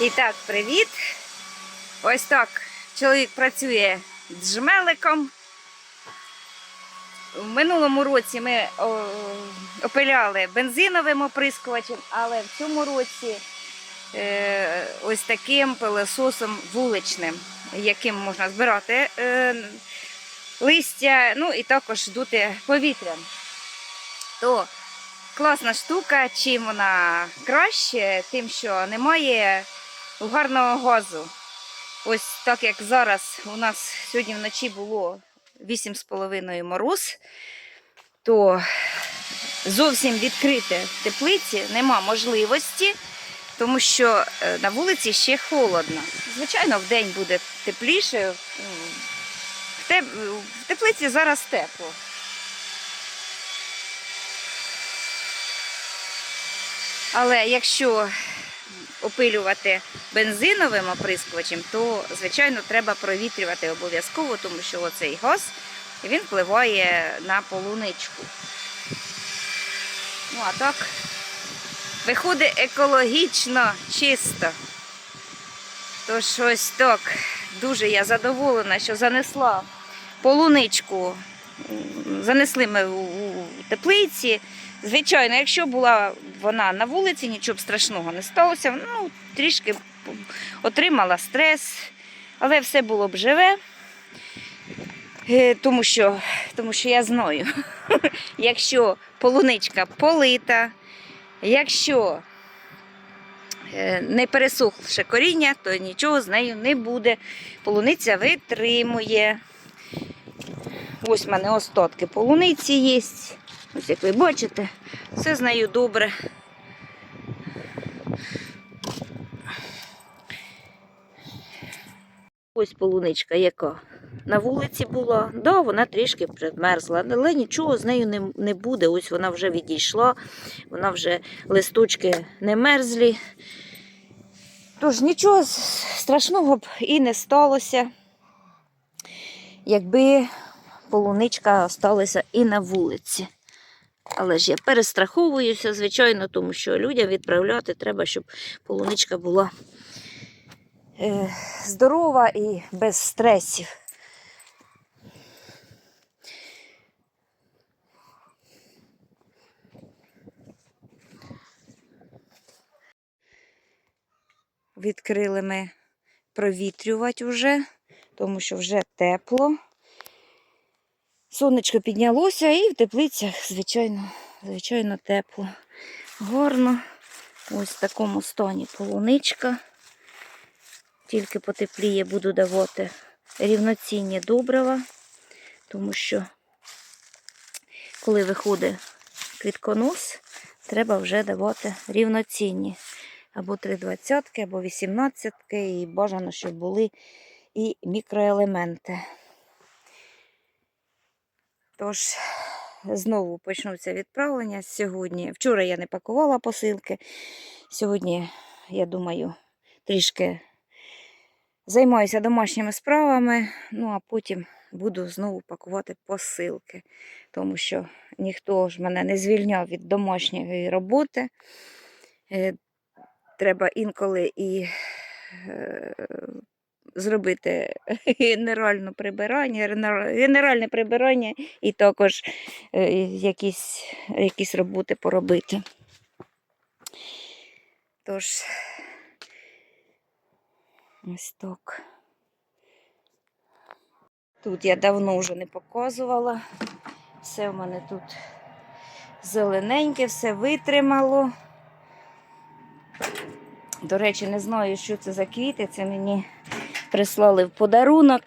І так, привіт. Ось так. Чоловік працює джмеликом. В минулому році ми опиляли бензиновим оприскувачем, але в цьому році е, ось таким пилососом вуличним, яким можна збирати е, листя, ну і також дути повітрям. То класна штука, чим вона краще, тим, що немає угарного газу. Ось так як зараз у нас сьогодні вночі було 8,5 мороз, то зовсім відкрити теплиці нема можливості, тому що е, на вулиці ще холодно. Звичайно, в день буде тепліше. В в теплиці зараз тепло. Але якщо опилювати бензиновим оприскувачем, то, звичайно, треба провітрювати обов'язково, тому що оцей газ він впливає на полуничку. Ну, а так, виходить екологічно чисто. Тож ось так, дуже я задоволена, що занесла полуничку. Занесли ми у теплиці. Звичайно, якщо була вона на вулиці, нічого б страшного не сталося. Ну, трішки отримала стрес, але все було б живе. Е, Тому що, тому що я знаю, якщо полуничка полита, якщо е, не пересохле коріння, то нічого з нею не буде. Полуниця витримує. Ось в мене остатки полуниці є. Ось як ви бачите, все з нею добре. Ось полуничка, яка на вулиці була. Да, вона трішки примерзла, але нічого з нею не, не буде. Ось вона вже відійшла, вона вже листочки не мерзлі. Тож нічого страшного б і не сталося, якби полуничка осталася і на вулиці. Але ж я перестраховуюся, звичайно, тому що людям відправляти треба, щоб полуничка була е, здорова і без стресів. Відкрили ми провітрювати вже, тому що вже тепло. Сонечко піднялося і в теплицях, звичайно, звичайно, тепло. Гарно. Ось в такому стані полуничка. Тільки потепліє, буду давати рівноцінні добрива, тому що, коли виходить квітконос, треба вже давати рівноцінні. Або 3,20, або 18, і бажано, щоб були і мікроелементи. Тож, знову почнуться відправлення сьогодні. Вчора я не пакувала посилки. Сьогодні, я думаю, трішки займаюся домашніми справами, ну а потім буду знову пакувати посилки, тому що ніхто ж мене не звільняв від домашньої роботи. Е, Треба інколи і е, зробити генеральне прибирання, генеральне прибирання і також е, якісь, якісь роботи поробити. Тож, ось так. Тут я давно вже не показувала. Все в мене тут зелененьке, все витримало. До речі, не знаю, що це за квіти. Це мені прислали в подарунок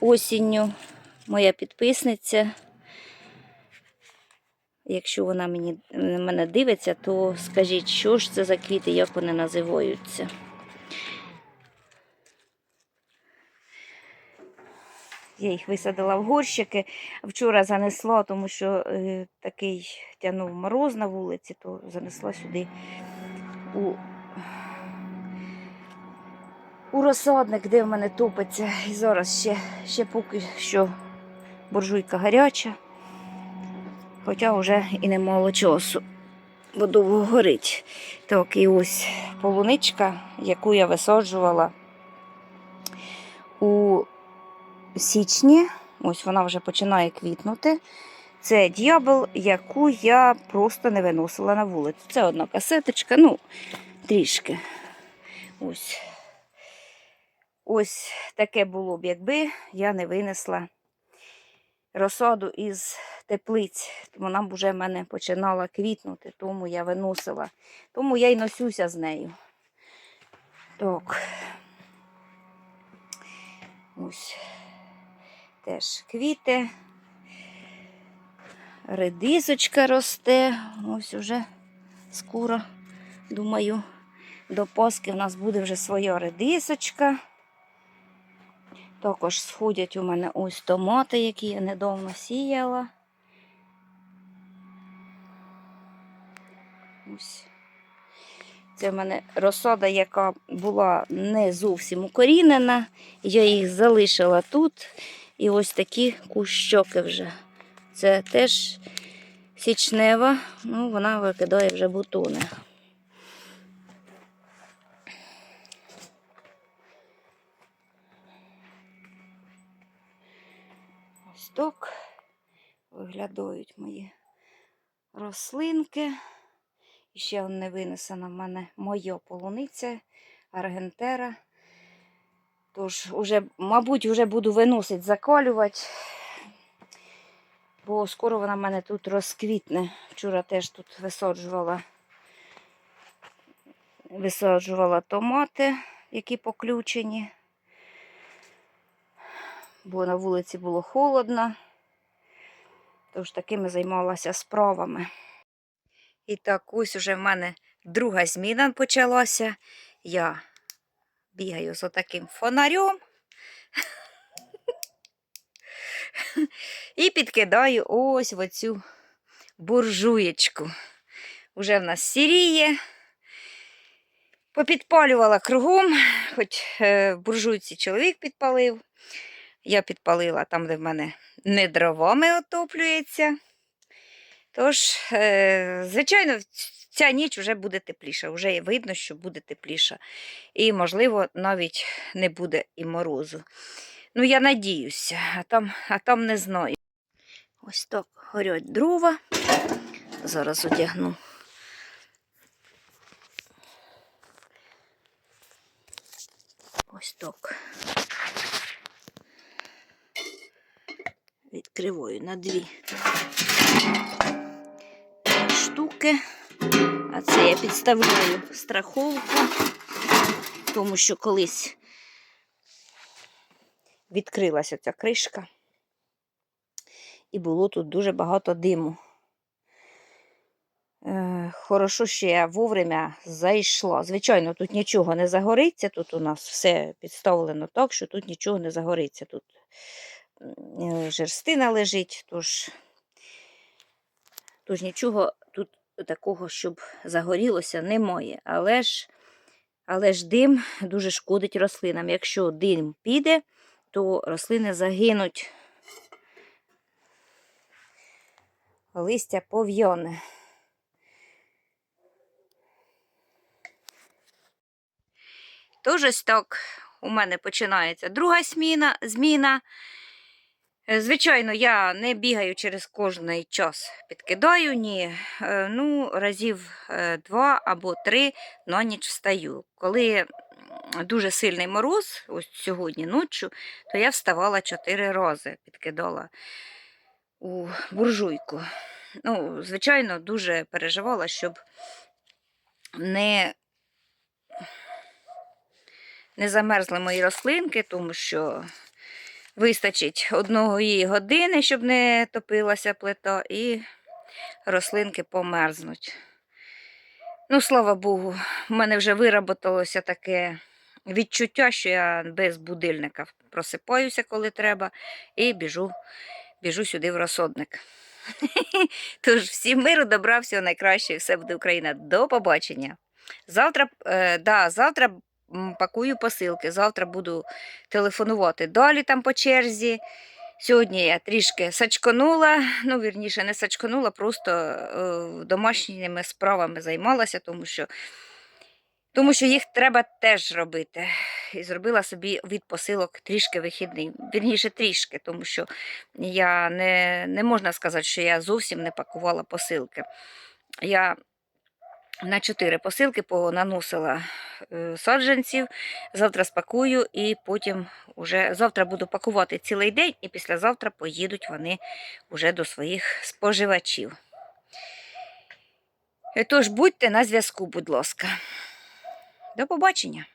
осінню моя підписниця. Якщо вона мені, мене дивиться, то скажіть, що ж це за квіти, як вони називаються. Я їх висадила в горщики. Вчора занесла, тому що е, такий тягнув мороз на вулиці, то занесла сюди у, у розсадник, де в мене топиться. І зараз ще, ще поки що буржуйка гаряча, хоча вже і немало часу, бо довго горить. Так, і ось полуничка, яку я висаджувала у січні. Ось вона вже починає квітнути. Це дьябл, яку я просто не виносила на вулицю. Це одна касеточка, ну, трішки. Ось. Ось таке було б, якби я не винесла розсаду із теплиць. Вона б вже в мене починала квітнути, тому я виносила. Тому я й носюся з нею. Так. Ось. Теж квіти. Редисочка росте. Ось уже скоро, думаю, до Пасхи в нас буде вже своя редисочка. Також сходять у мене ось томати, які я недавно сіяла. Ось. Це в мене розсада, яка була не зовсім укорінена. Я їх залишила тут. І ось такі кущоки вже. Це теж січнева, ну, вона викидає вже бутони. Ось так виглядають мої рослинки. І ще не винесена в мене моя полуниця аргентера. Тож, уже, мабуть, вже буду виносити, заколювати, бо скоро вона в мене тут розквітне. Вчора теж тут висаджувала, висаджувала томати, які поключені, бо на вулиці було холодно. Тож такими займалася справами. І так, ось уже в мене друга зміна почалася. Я бігаю з отаким фонарем і підкидаю ось в оцю буржуєчку. Уже в нас сіріє. Попідпалювала кругом, хоч е, буржуйці чоловік підпалив. Я підпалила там, де в мене не дровами отоплюється. Тож, е, звичайно, ця ніч вже буде тепліша, вже видно, що буде тепліша. І, можливо, навіть не буде і морозу. Ну, я надіюся, а там, а там не знаю. Ось так горять дрова. Зараз одягну. Ось так. Відкриваю на дві штуки. А це я підставляю страховку, тому що колись відкрилася ця кришка, і було тут дуже багато диму. Е, Хорошо, що я вовремя зайшла. Звичайно, тут нічого не загориться, тут у нас все підставлено так, що тут нічого не загориться. Тут жерстина лежить, тож, тож нічого тут такого, щоб загорілося, немає. Але ж, але ж дим дуже шкодить рослинам. Якщо дим піде, то рослини загинуть. Листя пов'яне. Тож ось так у мене починається друга зміна. зміна. Е, Звичайно, я не бігаю через кожний час, підкидаю, ні. Е, Ну, разів е, два або три на ніч встаю. Коли дуже сильний мороз, ось сьогодні ночі, то я вставала чотири рази, підкидала у буржуйку. Ну, звичайно, дуже переживала, щоб не, не замерзли мої рослинки, тому що вистачить одної години, щоб не топилася плита, і рослинки померзнуть. Ну, слава Богу, в мене вже вироботалося таке відчуття, що я без будильника просипаюся, коли треба, і біжу, біжу сюди в розсадник. Тож, всім миру, добра, всього найкращого, все буде Україна. До побачення. Завтра, е, да, завтра пакую посилки. Завтра буду телефонувати далі там по черзі. Сьогодні я трішки сачконула, ну, вірніше, не сачконула, просто е, домашніми справами займалася, тому що Тому що їх треба теж робити. І зробила собі від посилок трішки вихідний. Вірніше трішки, тому що я не, не можна сказати, що я зовсім не пакувала посилки. Я на чотири посилки понаносила е, саджанців. Завтра спакую і потім уже завтра буду пакувати цілий день, і післязавтра поїдуть вони вже до своїх споживачів. Е, Тож будьте на зв'язку, будь ласка. До побачення.